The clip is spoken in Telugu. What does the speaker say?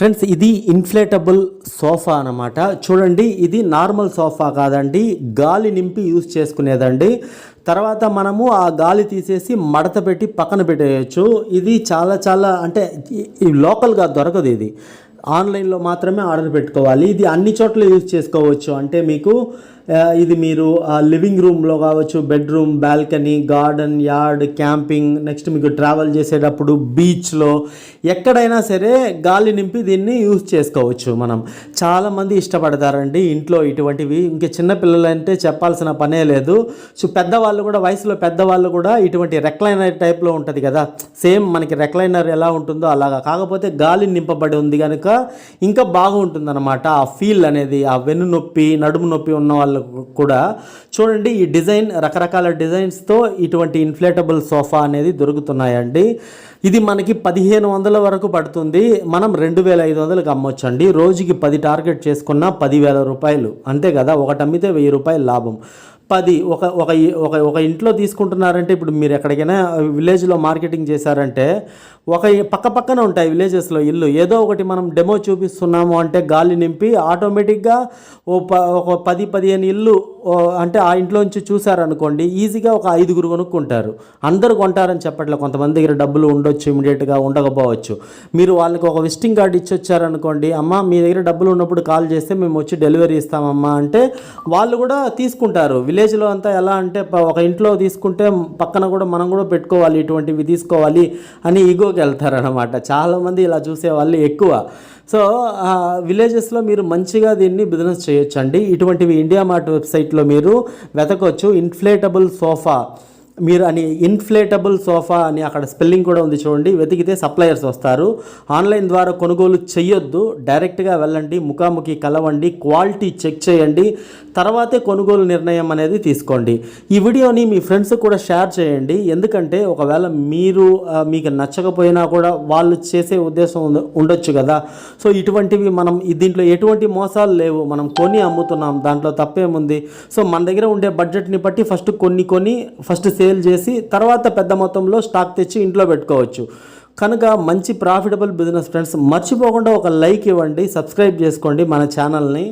ఫ్రెండ్స్ ఇది ఇన్ఫ్లేటబుల్ సోఫా అన్నమాట. చూడండి ఇది నార్మల్ సోఫా కాదండి. గాలి నింపి యూస్ చేసుకునేదండి. తర్వాత మనము ఆ గాలి తీసేసి మడత పెట్టి పక్కన పెట్టేయచ్చు. ఇది చాలా చాలా అంటే ఈ- లోకల్గా దొరకదు ఇది. ఆన్లైన్లో మాత్రమే ఆర్డర్ పెట్టుకోవాలి. ఇది అన్ని చోట్ల యూజ్ చేసుకోవచ్చు. అంటే మీకు ఇది మీరు లివింగ్ రూమ్లో కావచ్చు bedroom balcony garden yard camping next మీకు ట్రావెల్ చేసేటప్పుడు బీచ్లో ఎక్కడైనా సరే గాలి నింపి దీన్ని యూజ్ చేసుకోవచ్చు మనం. చాలామంది ఇష్టపడతారండి ఇంట్లో ఇటువంటివి. ఇంక చిన్నపిల్లలంటే చెప్పాల్సిన పనే లేదు. సో పెద్దవాళ్ళు కూడా వయసులో పెద్దవాళ్ళు కూడా ఇటువంటి రెక్లైనర్ టైప్లో ఉంటుంది కదా. సేమ్ మనకి రెక్లైనర్ ఎలా ఉంటుందో అలాగా. కాకపోతే గాలి నింపబడి ఉంది కనుక ఇంకా బాగుంటుందన్నమాట. ఆ ఫీల్ అనేది ఆ వెన్ను నొప్పి నడుము నొప్పి ఉన్న వాళ్ళకు కూడా చూడండి ఈ డిజైన్ రకరకాల డిజైన్స్తో ఇటువంటి ఇన్ఫ్లేటబుల్ సోఫా అనేది దొరుకుతున్నాయండి. ఇది మనకి పదిహేను వందల వరకు పడుతుంది. మనం రెండు వేల ఐదు వందలకు అమ్మొచ్చండి. రోజుకి పది టార్గెట్ చేసుకున్న పదివేల రూపాయలు. అంతే కదా? ఒకటి అమ్మితే వెయ్యి రూపాయలు లాభం. పది ఒక ఒక ఒక ఒక ఇంట్లో తీసుకుంటున్నారంటే ఇప్పుడు మీరు ఎక్కడికైనా విలేజ్లో మార్కెటింగ్ చేశారంటే ఒక పక్క పక్కన ఉంటాయి విలేజెస్లో ఇల్లు. ఏదో ఒకటి మనం డెమో చూపిస్తున్నాము అంటే గాలి నింపి ఆటోమేటిక్గా ఓ ప ఒక పది పదిహేను ఇల్లు అంటే ఆ ఇంట్లోంచి చూసారనుకోండి ఈజీగా ఒక ఐదుగురు కొనుక్కుంటారు. అందరు కొంటారని చెప్పట్లే కొంతమంది దగ్గర డబ్బులు ఉండొచ్చు ఇమీడియట్గా ఉండకపోవచ్చు. మీరు వాళ్ళకి ఒక విజిటింగ్ కార్డు ఇచ్చి వచ్చారనుకోండి అమ్మ మీ దగ్గర డబ్బులు ఉన్నప్పుడు కాల్ చేస్తే మేము వచ్చి డెలివరీ ఇస్తామమ్మా అంటే వాళ్ళు కూడా తీసుకుంటారు. విలేజ్లో అంతా ఎలా అంటే ఒక ఇంట్లో తీసుకుంటే పక్కన కూడా మనం కూడా పెట్టుకోవాలి ఇటువంటివి తీసుకోవాలి అని ఈగోకి వెళ్తారనమాట. చాలామంది ఇలా చూసే వాళ్ళు ఎక్కువ. సో విలేజెస్లో మీరు మంచిగా దీన్ని బిజినెస్ చేయొచ్చండి. ఇటువంటివి ఇండియా మార్ట్ వెబ్సైట్ వెబ్సైట్లో మీరు వెతకొచ్చు ఇన్ఫ్లేటబుల్ సోఫా. మీరు అని ఇన్ఫ్లేటబుల్ సోఫా అని అక్కడ స్పెల్లింగ్ కూడా ఉంది చూడండి. వెతికితే సప్లయర్స్ వస్తారు. ఆన్లైన్ ద్వారా కొనుగోలు చేయొద్దు డైరెక్ట్గా వెళ్ళండి ముఖాముఖి కలవండి క్వాలిటీ చెక్ చేయండి. తర్వాతే కొనుగోలు నిర్ణయం అనేది తీసుకోండి. ఈ వీడియోని మీ ఫ్రెండ్స్ కూడా షేర్ చేయండి. ఎందుకంటే ఒకవేళ మీరు మీకు నచ్చకపోయినా కూడా వాళ్ళు చేసే ఉద్దేశం ఉండొచ్చు కదా. సో ఇటువంటివి మనం దీంట్లో ఎటువంటి మోసాలు లేవు. మనం కొని అమ్ముతున్నాం. దాంట్లో తప్పేముంది? సో మన దగ్గర ఉండే బడ్జెట్ని బట్టి ఫస్ట్ కొన్ని కొన్ని ఫస్ట్ సేల్ చేసి తర్వాత పెద్ద మొత్తంలో స్టాక్ తెచ్చి ఇంట్లో పెట్టుకోవచ్చు. కనుక మంచి ప్రాఫిటబుల్ బిజినెస్ ఫ్రెండ్స్ మర్చిపోకుండా ఒక లైక్ ఇవ్వండి సబ్స్క్రైబ్ చేసుకోండి మన ఛానల్ని